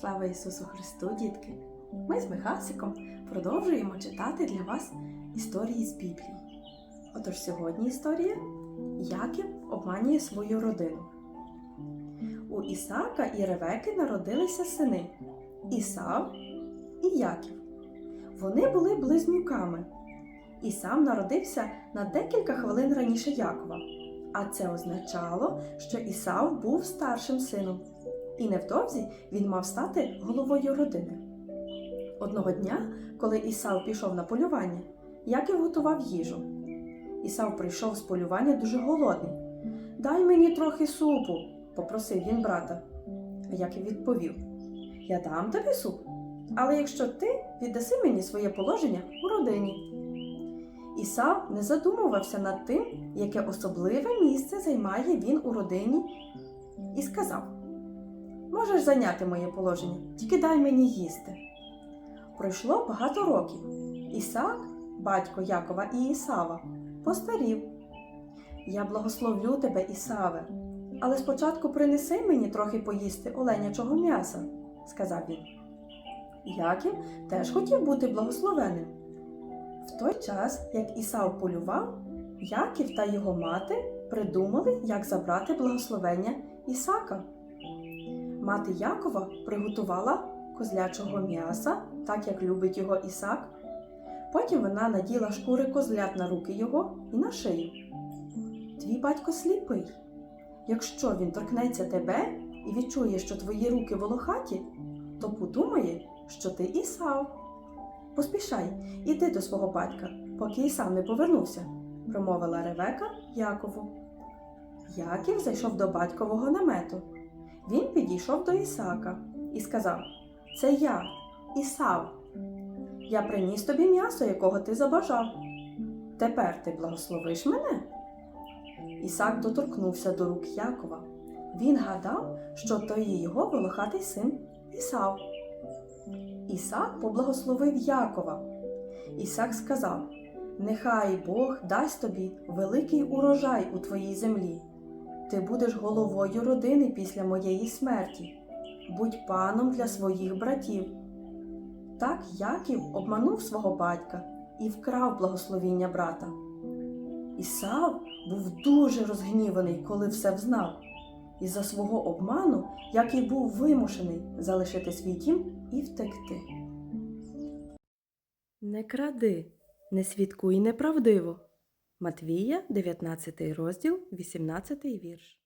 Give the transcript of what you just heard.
Слава Ісусу Христу, дітки! Ми з Михасиком продовжуємо читати для вас історії з Біблії. Отож сьогодні історія Яків обманює свою родину. У Ісака і Ревеки народилися сини Ісав і Яків. Вони були близнюками. Ісав народився на декілька хвилин раніше Якова, а це означало, що Ісав був старшим сином, і невдовзі він мав стати головою родини. Одного дня, коли Ісав пішов на полювання, Яків готував їжу. Ісав прийшов з полювання дуже голодний. Дай мені трохи супу, попросив він брата. А Яків відповів: Я дам тобі суп, але якщо ти віддаси мені своє положення у родині. Ісав не задумувався над тим, яке особливе місце займає він у родині, і сказав: Можеш зайняти моє положення, тільки дай мені їсти. Пройшло багато років. Ісаак, батько Якова і Ісава, постарів. Я благословлю тебе, Ісаве, але спочатку принеси мені трохи поїсти оленячого м'яса, сказав він. Яків теж хотів бути благословеним. В той час, як Ісав полював, Яків та його мати придумали, як забрати благословення Ісака. Мати Якова приготувала козлячого м'яса, так як любить його Ісак. Потім вона наділа шкури козлят на руки його і на шию. Твій батько сліпий. Якщо він торкнеться тебе і відчує, що твої руки волохаті, то подумає, що ти Ісав. Поспішай, іди до свого батька, поки Ісав не повернувся, промовила Ревека Якову. Яків зайшов до батькового намету. Він підійшов до Ісака і сказав: Це я, Ісав. Я приніс тобі м'ясо, якого ти забажав. Тепер ти благословиш мене? Ісак доторкнувся до рук Якова. Він гадав, що то є його волохатий син Ісав. Ісак поблагословив Якова. Ісак сказав: Нехай Бог дасть тобі великий урожай у твоїй землі. Ти будеш головою родини після моєї смерті. Будь паном для своїх братів. Так Яків обманув свого батька і вкрав благословіння брата. Ісав був дуже розгніваний, коли все взнав. Із-за свого обману Яків був вимушений залишити свій дім і втекти. Не кради, не свідкуй неправдиво. Матвія, 19 розділ, 18 вірш.